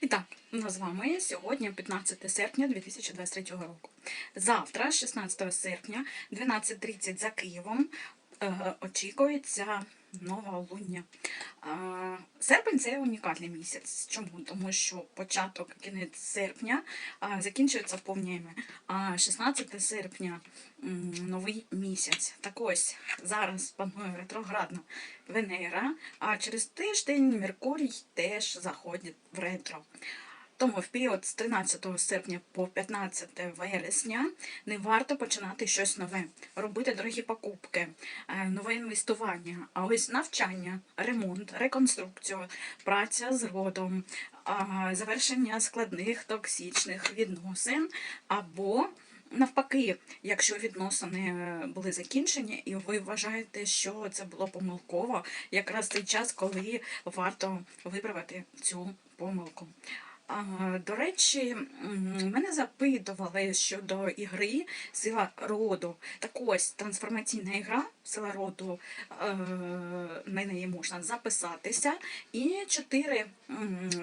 І так, у нас з вами сьогодні 15 серпня 2023 року. Завтра, 16 серпня, 12.30 за Києвом, очікується новолуння. Е, Серпень це унікальний місяць. Чому? Тому що початок кінець серпня е, закінчується повніми, а 16 серпня новий місяць. Так ось зараз панує ретроградна Венера, а через тиждень Меркурій теж заходить в ретро. Тому в період з 13 серпня по 15 вересня не варто починати щось нове, робити дорогі покупки, е, нове інвестування, а ось навчання, ремонт, реконструкцію, праця з родом, завершення складних токсичних відносин або. Навпаки, якщо відносини е, були закінчені, і ви вважаєте, що це було помилково, якраз цей час, коли варто виправити цю помилку. До речі, мене запитували щодо ігри Сила роду. Так ось трансформаційна ігра Сила роду е, на неї можна записатися. І чотири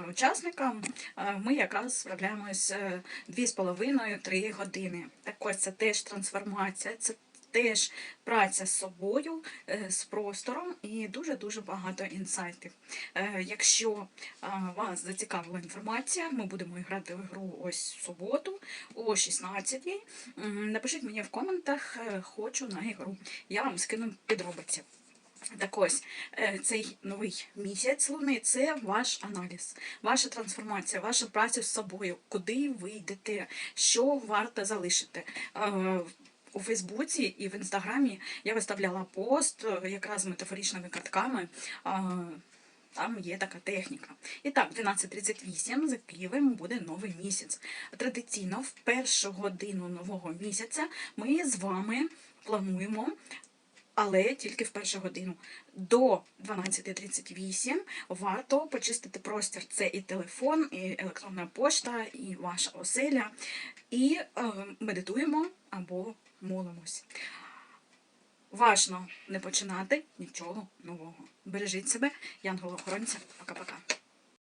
учасника е, ми якраз справляємось 2,5-3 години. Так ось це теж трансформація, це теж праця з собою, е, з простором і дуже-дуже багато інсайтів. Е, Якщо е, вас зацікавила інформація, ми будемо грати в гру ось в суботу о 16 М, Напишіть мені в коментах, хочу на ігру. Я вам скину підробиці. Так ось, цей новий місяць луни це ваш аналіз, ваша трансформація, ваша праця з собою, куди ви йдете, що варто залишити. У Фейсбуці і в Інстаграмі я виставляла пост е, якраз з метафоричними картками. Там є така техніка. І так, 12.38 за Києвом буде новий місяць. Традиційно в першу годину нового місяця ми з вами плануємо але тільки в першу годину. До 12.38 варто почистити простір. Це і телефон, і електронна пошта, і ваша оселя. І е, медитуємо або молимось. Важно не починати нічого нового. Бережіть себе, янголо-охоронця. Пока-пока.